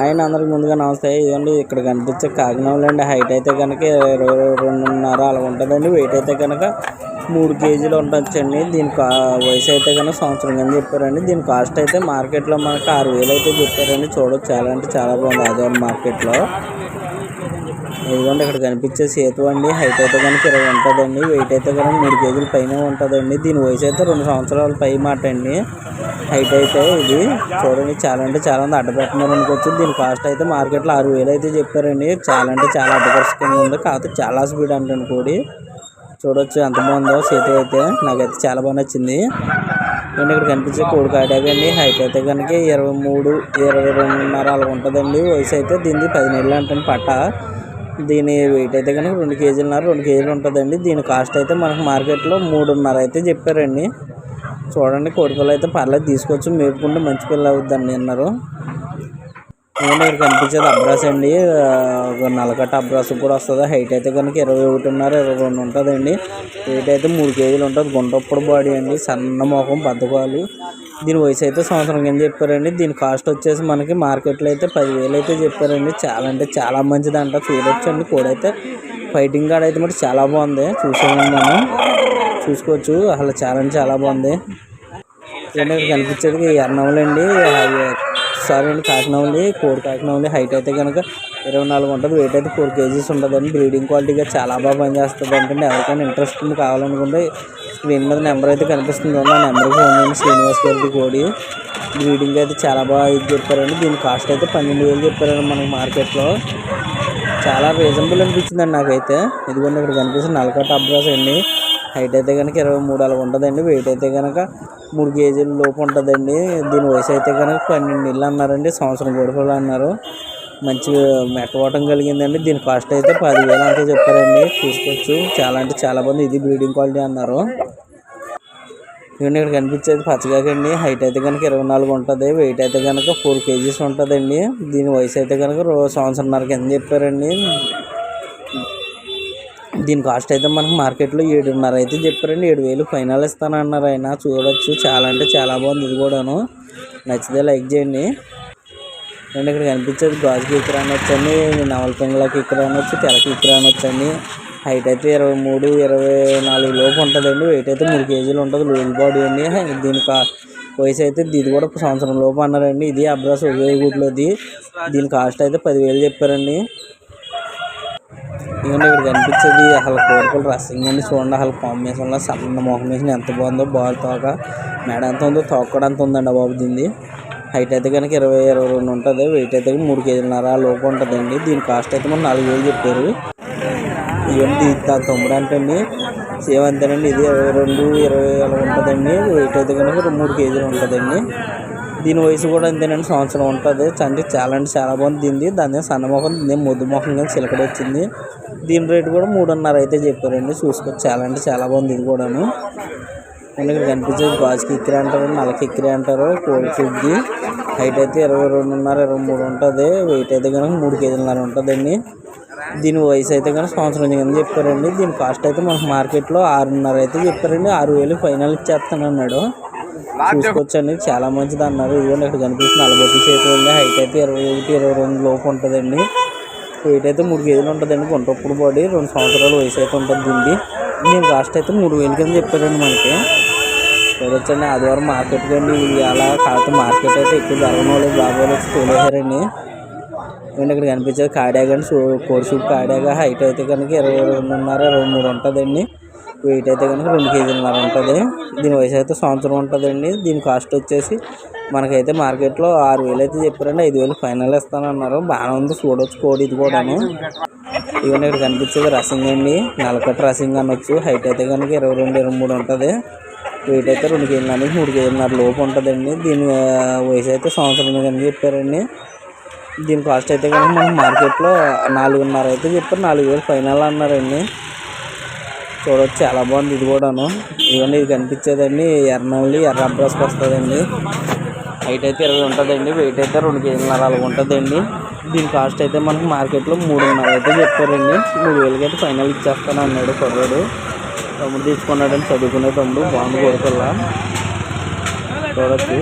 ఆయన అందరికి ముందుగా నమస్తే. ఇదండి ఇక్కడ కనిపించే కాకినాడలో అండి హైట్ అయితే కనుక ఇరవై రెండున్నర అలా ఉంటుందండి. వెయిట్ అయితే కనుక మూడు కేజీలు ఉండొచ్చండి. దీని కా వయసు అయితే కనుక సంవత్సరం కింద చెప్పారండి. దీని కాస్ట్ అయితే మార్కెట్లో మనకు ఆరు వేలు అయితే చెప్పారండి. చూడొచ్చు చాలా అంటే చాలా బాగుంది. ఆదివారం మార్కెట్లో ఇదిగోండి ఇక్కడ కనిపించే సేతు అండి. హైట్ అయితే కనుక ఇరవై ఉంటుందండి. వెయిట్ అయితే కనుక మూడు కేజీల పైన ఉంటుందండి. దీని వయసు అయితే రెండు సంవత్సరాల పై మాట అండి. హైట్ అయితే ఇది చూడండి చాలా అంటే చాలా మంది అడ్డ అనుకోవచ్చు. దీని కాస్ట్ అయితే మార్కెట్లో ఆరు వేలు అయితే చెప్పారండి. చాలా అంటే చాలా అడ్డకర్స్ కింద ఉంది. కాకపోతే చాలా స్పీడ్ అంటాను కోడి చూడొచ్చు ఎంత బాగుందో సేతు అయితే. నాకైతే చాలా బాగా నచ్చింది. అండ్ ఇక్కడ కనిపించే కోడి కాటాకండి హైట్ అయితే కనుక ఇరవై మూడు ఇరవై రెండున్నర అలా ఉంటుందండి. వయసు అయితే దీనికి పది నెలలు అంటాను పట్ట. దీని వెయిట్ అయితే కనుక రెండు కేజీలున్నర రెండు కేజీలు ఉంటుందండి. దీని కాస్ట్ అయితే మనకు మార్కెట్లో మూడున్నర అయితే చెప్పారండి. చూడండి కోడిపిల్ల అయితే పర్లేదు తీసుకొచ్చి మేపుకుంటే మంచి పిల్ల అవుద్దండి అన్నారు. నేను ఇక్కడ కనిపించేది అబ్రాస్ అండి. ఆ, నలకట్ట అబ్రాస్ కూడా వస్తుంది. హైట్ అయితే కనుక ఇరవై ఒకటిన్నర ఇరవై రెండు ఉంటుందండి. వెయిట్ అయితే మూడు కేజీలు ఉంటుంది. గుంటప్పుడు బాడీ అండి. సన్న మొఖం బద్దకాలు దీని వయసు అయితే సంవత్సరం కింద చెప్పారండి. దీని కాస్ట్ వచ్చేసి మనకి మార్కెట్లో అయితే పదివేలు అయితే చెప్పారండి. చాలా అంటే చాలా మంచిదంట. చూడొచ్చండి కోడి అయితే ఫైటింగ్ కార్డ్ అయితే మరి చాలా బాగుంది. చూసాము మనం. చూసుకోవచ్చు. అసలు చాలా అంటే చాలా బాగుంది. కనిపించేది ఎర్నవల్ సారీ అండి ఉంది కోడి కాకినవలి హైట్ అయితే కనుక ఇరవై నాలుగు ఉంటుంది. వెయిట్ అయితే ఫోర్ కేజీస్ ఉంటుందండి. బ్రీడింగ్ క్వాలిటీగా చాలా బాగా పనిచేస్తుంది అంటే ఎవరికైనా ఇంట్రెస్ట్ కావాలనుకుంటే స్క్రీన్ మీద నెంబర్ అయితే కనిపిస్తుంది. ఆ నెంబర్కి ఫోన్ చేయండి. శ్రీనివాస్ గారికి కోడి. బ్రీడింగ్ అయితే చాలా బాగా ఇది చెప్పారండి. దీని కాస్ట్ అయితే పన్నెండు వేలు చెప్పారండి మనకి మార్కెట్లో చాలా రీజనబుల్ అనిపించిందండి నాకైతే. ఇదిగోండి ఇక్కడ కనిపిస్తుంది నలకట్ట అబ్రాస్ అండి. హైట్ అయితే కనుక ఇరవై మూడు అలా ఉంటుందండి. వెయిట్ అయితే కనుక మూడు కేజీల లోపు ఉంటుందండి. దీని వయసు అయితే కనుక పన్నెండు నెలలు అన్నారండి. సంవత్సరం గొడవలు అన్నారు. మంచి మెట్టవటం కలిగిందండి. దీని కాస్ట్ అయితే పదివేలు అంతా చెప్పారండి. చూసుకోవచ్చు. చాలా అంటే చాలా బాగుంది ఇది బ్రీడింగ్ క్వాలిటీ అన్నారు. ఇవన్నీ ఇక్కడ కనిపించేది పచ్చగాకండి. హైట్ అయితే కనుక ఇరవై నాలుగు ఉంటుంది. వెయిట్ అయితే కనుక ఫోర్ కేజీస్ ఉంటుందండి. దీని వయసు అయితే కనుక రో సంవత్సరంన్నర కింద చెప్పారండి. దీని కాస్ట్ అయితే మనకు మార్కెట్లో ఏడున్నర అయితే చెప్పారండి. ఏడు వేలు ఫైనల్ ఇస్తానన్నారు ఆయన. చూడొచ్చు. చాలా అంటే చాలా బాగుంది ఇది కూడాను. నచ్చితే లైక్ చేయండి. అండ్ ఇక్కడ కనిపించేది గాజుకి ఇక్కడ అనొచ్చండి. నవల పెంగులకి ఇక్కడ అనొచ్చు తెలకి ఇక్కడ అనొచ్చండి. హైట్ అయితే ఇరవై మూడు ఇరవై నాలుగు లోపు ఉంటుందండి. వెయిట్ అయితే మూడు కేజీలు ఉంటుంది. లూజ్ బాడీ అండి. దీని వయసు అయితే ఇది కూడా ఒక సంవత్సరం లోపు అన్నారండి. ఇది అబ్రాస్ ఉదయగూట్లోది దీని కాస్ట్ అయితే పదివేలు చెప్పారండి. ఇవన్నీ ఇక్కడ కనిపించేది అసలు కోరికలు రసంగా అండి చూడండి అసలు కాంబినేషన్లో సన్న మొహం వేసిన ఎంత బాగుందో బాల్ తోక మెడ ఎంత ఉందో తోక కూడా అంత ఉందండి ఆ బాబు దీన్ని హైట్ అయితే కనుక ఇరవై ఇరవై రెండు ఉంటుంది వెయిట్ అయితే మూడు కేజీలన్నర లోపు ఉంటుందండి. దీని కాస్ట్ అయితే మనం నాలుగు వేలు చెప్పారు. ఇవన్నీ దాని తమ్ముడు అంటండి? సేమ్ అంతేనండి ఇది ఇరవై రెండు ఇరవై అలా ఉంటుందండి. వెయిట్ అయితే కనుక మూడు కేజీలు ఉంటుందండి. దీని వయసు కూడా అంతేనండి సంవత్సరం ఉంటుంది. అంటే చాలా అంటే చాలా బాగుంది దీనిది. దాని సన్నమొహం దీని ముద్దు మొహం కానీ చిలకడ వచ్చింది. దీని రేటు కూడా మూడున్నర అయితే చెప్పారండి. చూసుకోవచ్చు చాలా అంటే చాలా బాగుంది ఇది కూడాను. అండ్ ఇక్కడ కనిపించేది గాజు కిక్కిరి అంటారు నల్ల కిక్కిరి అంటారు కోడి ఫుడ్ది హైట్ అయితే ఇరవై రెండున్నర ఇరవై మూడు ఉంటుంది. వెయిట్ అయితే కనుక మూడు కేజీలన్నర ఉంటుందండి. దీని వయసు అయితే కనుక సంవత్సరం కింద చెప్పారండి. దీని కాస్ట్ అయితే మనకు మార్కెట్లో ఆరున్నర అయితే చెప్పారండి. ఆరు వేలు ఫైనల్ ఇచ్చేస్తాను అన్నాడు చూసుకోవచ్చండి. చాలా మంచిది అన్నారు. ఇదిగోండి ఇక్కడ కనిపిస్తుంది. నలభై చేతి ఉంది. హైట్ అయితే ఇరవై ఒకటి ఇరవై రెండు లోపు ఉంటుందండి. వెయిట్ అయితే మూడు కేజీలు ఉంటుందండి. గుంటప్పుడు బాడీ రెండు సంవత్సరాల వయసు అయితే ఉంటుంది దీన్ని కాస్ట్ అయితే మూడు వేలు కింద చెప్పారండి మనకి. చూడొచ్చండి ఆదివారం మార్కెట్ కండి అలా కాకపోతే మార్కెట్ అయితే ఎక్కువ జరగని వాళ్ళు వచ్చి తోలేశారండి. అండ్ ఇక్కడ కనిపించేది? కాడాగండి చూ కోడి సూప్ హైట్ అయితే కనుక ఇరవై రెండున్నర ఇరవై మూడు ఉంటుందండి. వెయిట్ అయితే కనుక రెండు కేజీలన్నర ఉంటుంది. దీని వయసు అయితే సంవత్సరం ఉంటుందండి. దీని కాస్ట్ వచ్చేసి మనకైతే మార్కెట్లో ఆరు వేలు అయితే చెప్పారండి. ఐదు వేలు ఫైనల్ ఇస్తానన్నారు. బాగానే ఉంది. చూడొచ్చు కోడి ఇది కూడాను. ఇవన్నీ ఇక్కడ కనిపించేది రసింగ్ అండి. నలకట్ రసింగ్ అనొచ్చు. హైట్ అయితే కనుక ఇరవై రెండు ఇరవై మూడు ఉంటుంది. వెయిట్ అయితే రెండు కేజీల నుంచి మూడు కేజీలన్నర లోపు ఉంటుందండి. దీని వయసు అయితే సంవత్సరం కనుక చెప్పారండి. దీని కాస్ట్ అయితే కనుక మనం మార్కెట్లో నాలుగున్నర అయితే చెప్పారు. నాలుగు వేలు ఫైనల్ అన్నారండి. చూడవచ్చు చాలా బాగుంది ఇది కూడాను. ఇవన్నీ ఇది కనిపించేదండి ఎర్రనల్లి ఎర్ర అబ్రాస్కి వస్తుందండి. హైట్ అయితే ఇరవై ఉంటుందండి వెయిట్ అయితే రెండు కేజీలన్నర అలాగ ఉంటుందండి. దీని కాస్ట్ అయితే మనకు మార్కెట్లో మూడున్నర అయితే చెప్పారండి. మూడు వేలకి అయితే ఫైనల్ ఇచ్చేస్తాను అన్నాడు కుర్రాడు. తమ్ముడు తీసుకున్నాడని చదువుకునే తమ్ముడు బాగుంది కోరుకోల్లా చూడొచ్చు.